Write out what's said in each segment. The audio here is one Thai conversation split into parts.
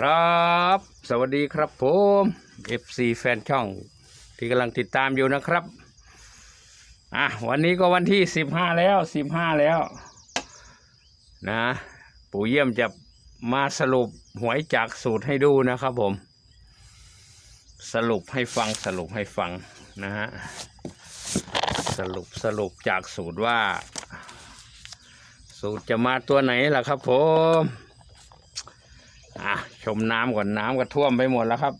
ครับ สวัสดีครับผม FC แฟนช่องที่กำลังติดตามอยู่นะครับ อะวันนี้ก็วันที่สิบห้าแล้วสิบห้าแล้ว นะ ปู่เยี่ยมจะมาสรุปหวยจากสูตรให้ดูนะครับผม สรุปให้ฟังสรุปให้ฟังนะฮะสรุปสรุปจากสูตรว่า สูตรจะมาตัวไหนล่ะครับผม ชมน้ำก่อนน้ำก็ท่วมไปหมดแล้วครับ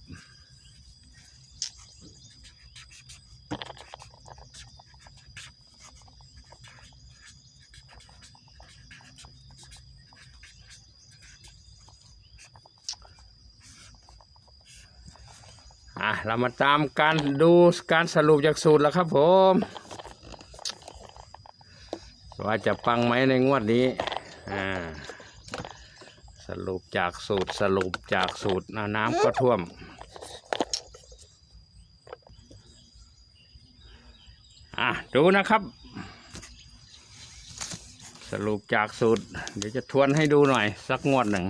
อะ เรามาตามการดูการสรุปจากสูตรแล้วครับผม ว่าจะปังไหมในงวดนี้ อ่า รุปจากสูตรสรุปจากสูตรน้ำนำก็ท่วม อะ ดูนะครับ สรุปจากสูตร เดี๋ยวจะทวนให้ดูหน่อย สักงวดหนึ่ง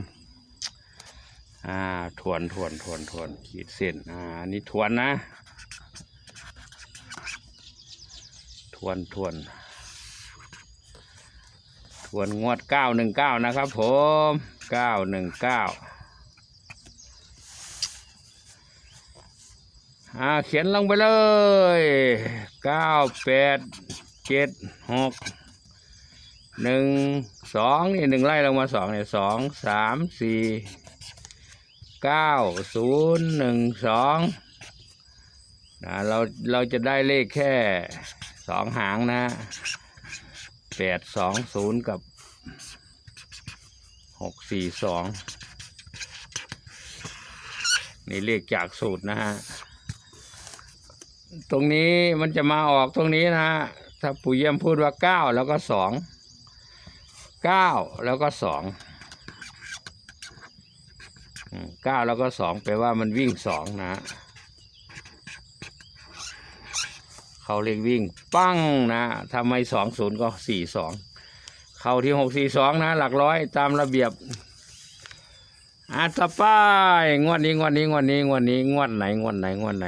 อ่าทวนทวนทวนทวนขีดเส้นอ่าอันนี่ทวนนะ ทวนทวน ทวนงวดเก้าหนึ่งเก้านะครับผมเก้าหนึ่งเก้าอ่าเขียนลงไปเลยเก้าแปดเจ็ดหกหนึ่งสองนี่หนึ่งไล่ลงมาสองเนี่ยสองสามสี่เก้าศูนย์หนึ่งสองนะเราเราจะได้เลขแค่สองหางนะ แปดสองศูนย์กับหกสี่สองนี่เลขจากสูตรนะฮะ ตรงนี้มันจะมาออกตรงนี้นะฮะ ถ้าปู่เยี่ยมพูดว่าเก้าแล้วก็สองเก้าแล้วก็สองเก้าแล้วก็สองแปลว่ามันวิ่งสองนะฮะ เขาเรียกวิ่ง ปั้งนะทำไมสองศูนย์ก็สี่สองเข้าที่หกสี่สองนะ หลักร้อยตามระเบียบอาต่อไปงวดนี้งวดนี้งวดนี้งวดนี้งวดไหนงวดไหนงวดไหน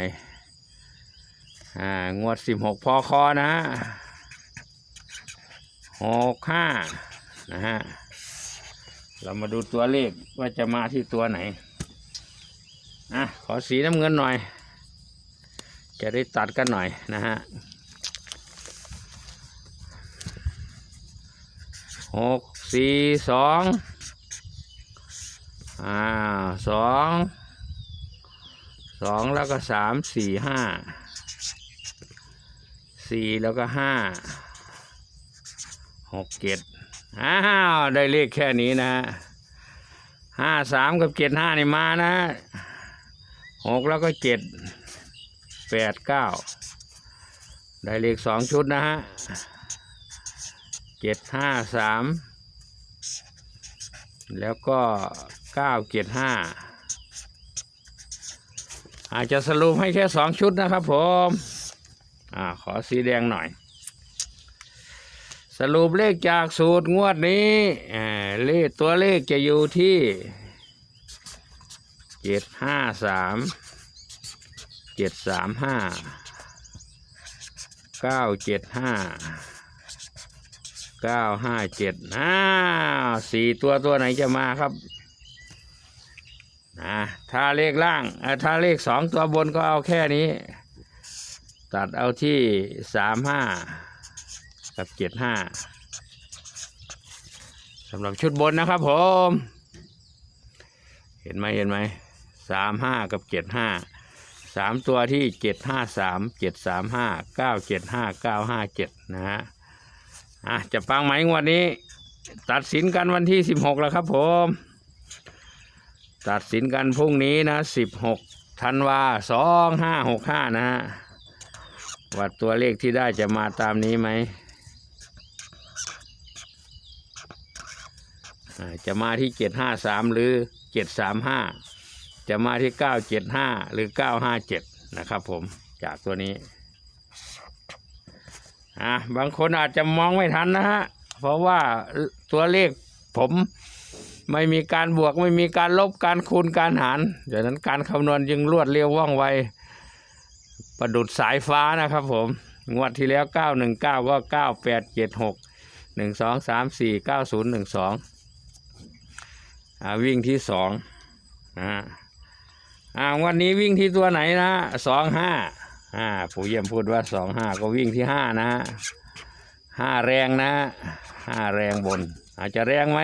อ่างวดสิบหกพอคอนะฮะหกห้านะฮะเรามาดูตัวเลขว่าจะมาที่ตัวไหนอะขอสีน้ำเงินหน่อย จะได้ตัดกันหน่อยนะฮะหกสี่สองอ่าสองสองแล้วก็สามสี่ห้าสี่แล้วก็ห้าหกเจ็ดอ้าวได้เลขแค่นี้นะฮะห้าสามกับเจ็ดห้านี่มานะหกแล้วก็เจ็ด แปดเก้าได้เลขสองชุดนะฮะเจ็ดห้าสามแล้วก็เก้าเจ็ดห้าอาจจะสรุปให้แค่สองชุดนะครับผมอ่าขอสีแดงหน่อย สรุปเลขจากสูตรงวดนี้เลขตัวเลขจะอยู่ที่เจ็ดห้าสาม จ็ดสามห้าเก้าเจ็ดห้าเก้าห้าเจ็ดอ้าสี่ตัวตัวไหนจะมาครับนะถ้าเลขล่างถ้าเลขสองตัวบนก็เอาแค่นี้ ตัดเอาที่สามห้ากับเจ็ดห้าสำหรับชุดบนนะครับผม เห็นไหมเห็นไหมสามห้ากับเจ็ดห้า สามตัวที่เจ็ดห้าสามเจ็ดสามห้าเก้าเจ็ดห้าเก้าห้าเจ็ดนะฮะอะจะปังไหมงวันนี้ ตัดสินกันวันที่สิบหกแล้วครับผม ตัดสินกันพรุ่งนี้นะสิบหกธันวาสองห้าหกห้านะฮะว่าตัวเลขที่ได้จะมาตามนี้ไหมจะมาที่เจ็ดห้าสามหรือเจ็ดสามห้า จะมาที่เก้าเจ็ดห้าหรือเก้าห้าเจ็ดนะครับผมจากตัวนี้อะบางคนอาจจะมองไม่ทันนะฮะ เพราะว่าตัวเลขผมไม่มีการบวกไม่มีการลบการคูณการหารดังนั้นการคำนวณจึงรวดเร็วว่องไวประดุดสายฟ้านะครับผม งวดที่แล้ว 919 ก็ 9876 12 34 90 12อ่าวิ่งที่สองอ่า อ่าวันนี้วิ่งที่ตัวไหนนะสองห้าอ่าผู้เยี่ยมพูดว่าสองห้าก็วิ่งที่ห้านะห้าแรงนะห้าแรงบน อาจจะแรงไหม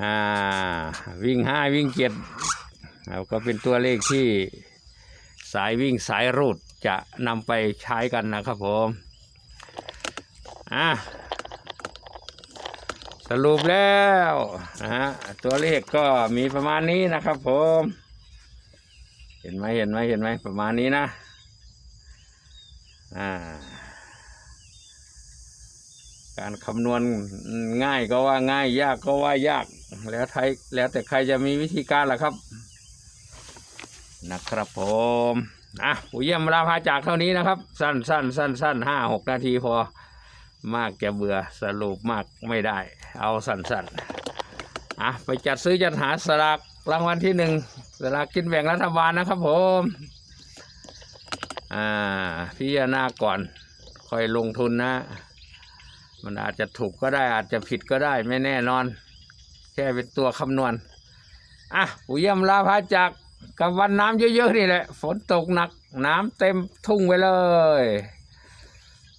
อ่าวิ่งห้าวิ่งเจ็ดแล้วก็เป็นตัวเลขที่สายวิ่งสายรูดจะนำไปใช้กันนะครับผมอะสรุปแล้วนะฮะตัวเลขก็มีประมาณนี้นะครับผม ห็นไหมเห็นไหมเห็นไหมประมาณนี้นะ อ่า การคำนวณง่ายก็ว่าง่ายยากก็ว่ายาก แล้วไทยแล้วแต่ใครจะมีวิธีการล่ะครับ นะครับผมอะผู้เยี่ยมลาพาจากเท่านี้นะครับ สั้นสั้นสั้นสั้นห้าหกนาทีพอมากจะเบื่อสรุปมากไม่ได้ เอาสั้นสั้นอะไปจัดซื้อจัดหาสลากรางวัลที่หนึ่ง สลากกินแบ่งรัฐบาลนะครับผม อ่า พิจารณาก่อนค่อยลงทุนนะ มันอาจจะถูกก็ได้อาจจะผิดก็ได้ไม่แน่นอน แค่เป็นตัวคำนวณ อะผู้เยี่ยมลาพาจากกับวันน้ำเยอะๆนี่แหละ ฝนตกหนัก น้ำเต็มทุ่งไปเลย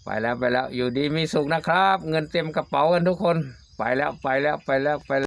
ไปแล้วไปแล้ว อยู่ดีมีสุขนะครับ เงินเต็มกระเป๋ากันทุกคน ไปแล้วไปแล้วไปแล้วไปแล้ว